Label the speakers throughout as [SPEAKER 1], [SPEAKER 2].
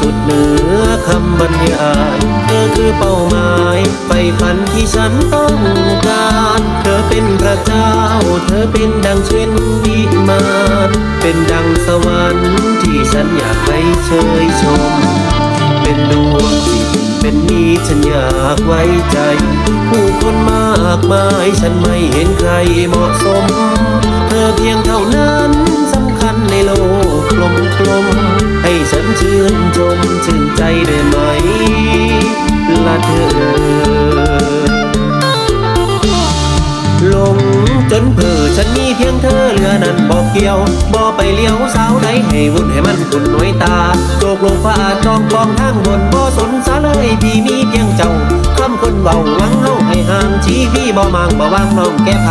[SPEAKER 1] สุดเหนือคำบรรยาย เธอคือเป้าหมายไฟฝันที่ฉันต้องการ เธอเป็นพระเจ้า เธอเป็นดังเช่นวิมานเป็นดังสวรรค์ที่ฉันอยากไปเชยชม เป็นดวงจิตเป็นนี้ฉันอยากไว้ใจ ผู้คนมากมายฉันไม่เห็นใครเหมาะสม เธอเพียง นชื่นชมชื่นใจได้ไหมละเธอ ลงจนเพ้อฉันมีเพียงเธอเหลือนั้นบอกเกี่ยวบ่ไปเลี้ยวสาวใดให้วุ่นให้มันขุนหน่วยตาโจกลงฟ้าจองกองทางบนบ่สนสาเลย พี่บ่มางบ่วางน้องแก้ไข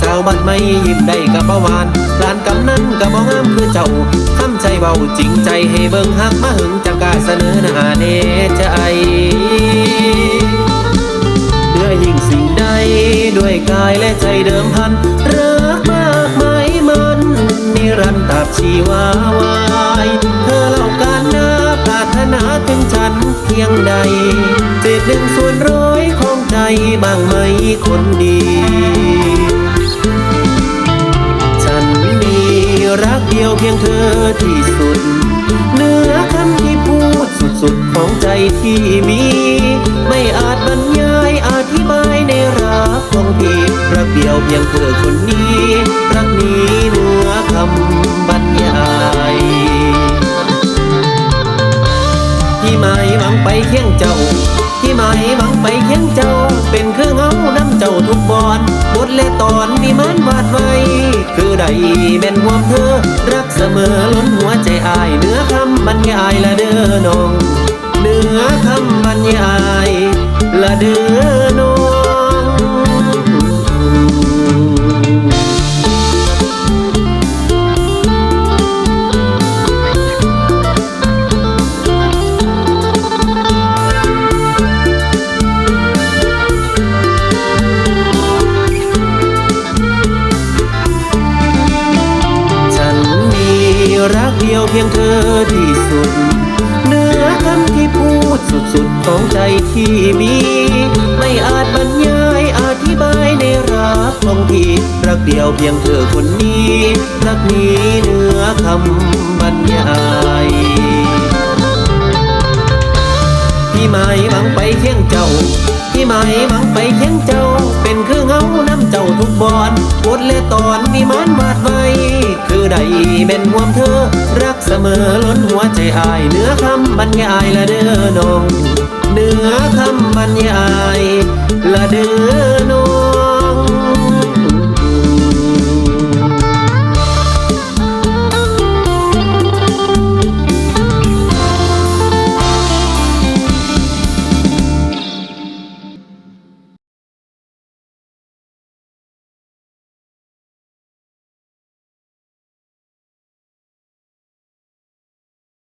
[SPEAKER 1] สาวบัดไม่ยิ้มได้กับบ่หวานลานกำนั้นกับบ่งามคือเจ้าคำใจเบาจริงใจให้เบิ่งหักมาหึงจังกาเสนอหน้าเนใจเนือยิ่งสิ่งใดด้วยกายและใจเดิมพันรักมากไหมมันนิรันดร์ตาบชีวาวายเธอเล่าการนาปรารถนาถึงฉันเพียงใดเศษหนึ่งส่วนร้อย ใจบ้างไหมคนดี ฉันมีรักเดียวเพียงเธอที่สุด เนื้อคำที่พูดสุดๆของใจที่มี ไม่อาจบรรยายอธิบายในรักของพี่รักเดียวเพียงเธอคนนี้รักนี้ มังไปเคียงเจ้าที่หมายหวังไปเคียงเจ้า เป็นเครื่องเอาน้ำเจ้าทุกบอนบทและตอนที่มันวาดไว้คือใดแม่นความเธอ รักเสมอล้นหัวใจอายเหนือคำบรรยายละเด้อน้องเหนือคำบรรยายละเด้อ อที่สุด เนื้อคำที่พูดสุดๆของใจที่มี ไม่อาจบรรยายอธิบายในรักของพี่รักเดียวเพียงเธอคนนี้ รักนี้เนื้อคำบรรยาย ที่หมายหวังไปเคียงเจ้า พี่หมายหวังไปเคียงเจ้า เป็นคือเงาน้ำเจ้าทุกบอนบทและตอนมีมันวาดไว้ คือใดเป็นห่วงเธอ รักเสมอล้นหัวใจอายเหนือคำบรรยายละเด้อน้องเหนือคำบรรยายละเด้อน้อง